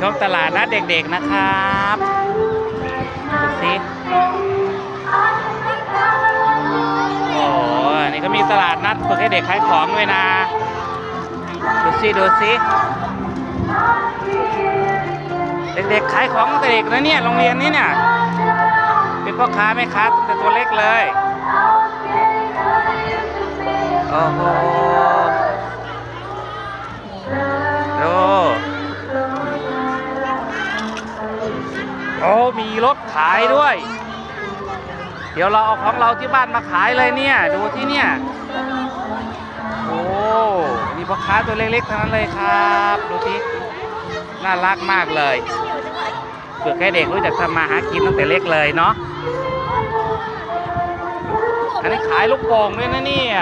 ชมตลาดนัดเด็กๆนะครับดูสิโอ้อันนี่ก็มีตลาดนัดฝึกให้เด็กขายของด้วยนะดูสิดูสิเด็กๆขายของตั้งแต่เด็กนะเนี่ยโรงเรียนนี้เนี่ยเป็นพ่อค้าแม่ค้าตั้งแต่ตัวเล็กเลยโอ้โห โอ้มีรถขายด้วย เดี๋ยวเราเอาของเราที่บ้านมาขายเลยเนี่ย ดูที่เนี่ย โอ้มีพ่อค้าตัวเล็กๆทั้งนั้นเลยครับ ดูที่น่ารักมากเลยเพื่อให้เด็กรู้จักทำมาหากินตั้งแต่เล็กเลยเนาะอันนี้ขายลูกโป่งด้วยนะเนี่ย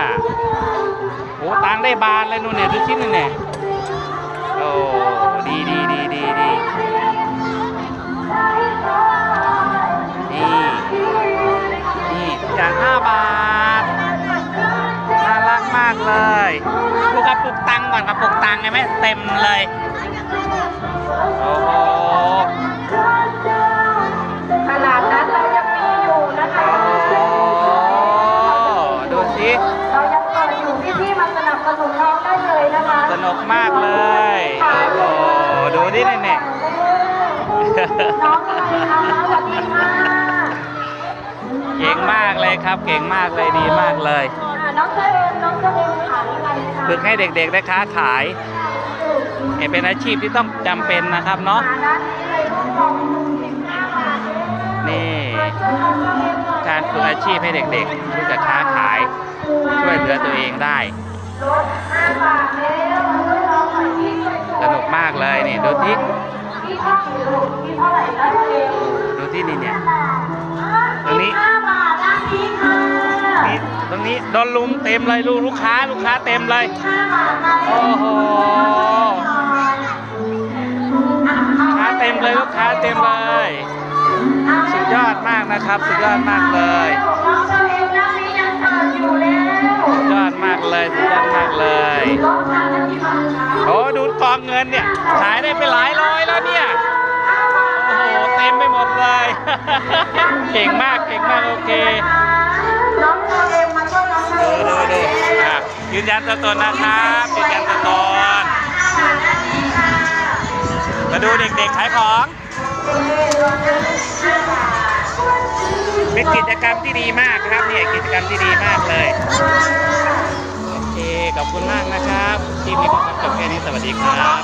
โอ้ตังได้บานเลยนู่นเนี่ยดูชิ้นนึงเนี่ยโอ้ารักมากเลยดูกระปุกตังค์ก่อนกระปุกตังค์เห็นไหมเต็มเลย โอ้โหตลาดนัดเรายังมีอยู่นะคะโอ้ดูสิเรายังเปิดอยู่พี่ๆมาสนับสนุนน้องได้เลยนะคะ สนุกมากเลย โอ้โหดูดิเนี่ยเนี่ยน้องอะไรคะสวัสดีค่ะเก่งมากเลยครับ เก่งมากเลยดีมากเลยอ่า น้องเจเอมน้องเจเอมขายอะไรคะฝึกให้เด็กๆได้ค้าขายเป็นอาชีพที่ต้องจำเป็นนะครับเนาะนี่การฝึกอาชีพให้เด็กๆที่จะค้าขาย ช่วยเหลือตัวเองได้สนุกมากเลยนี่ดูที่ดูที่นี่เนี่ยตรงนี้ ตรงนี้โดนลุมเต็มเลยลูกลูกค้าลูกค้าเต็มเลยห้าบาทได้โอ้โหลูกค้าเต็มเลยลูกค้าเต็มเลย สุดยอดมากนะครับสุดยอดมากเลยน้องเจ้าเองด้านนี้ยังเปิดอยู่แล้วสุดยอดมากเลยสุดยอดมากเลยรถทางกันที่มาค่ะโอ้ดูกองเงินเนี่ยขายได้ไปหลายร้อยแล้วเนี่ยโอ้โหเต็มไปหมดเลย เก่งมากเก่งมากโอเค น้องเจ้าเองม ยืนยันตัวตนนะครับยืนยันตัวตนมาดูเด็กๆขายของเป็นกิจกรรมที่ดีมากครับเนี่ยกิจกรรมที่ดีมากเลยโอเคขอบคุณมากนะครับทีมนี้ก็จบแค่นี้สวัสดีครับ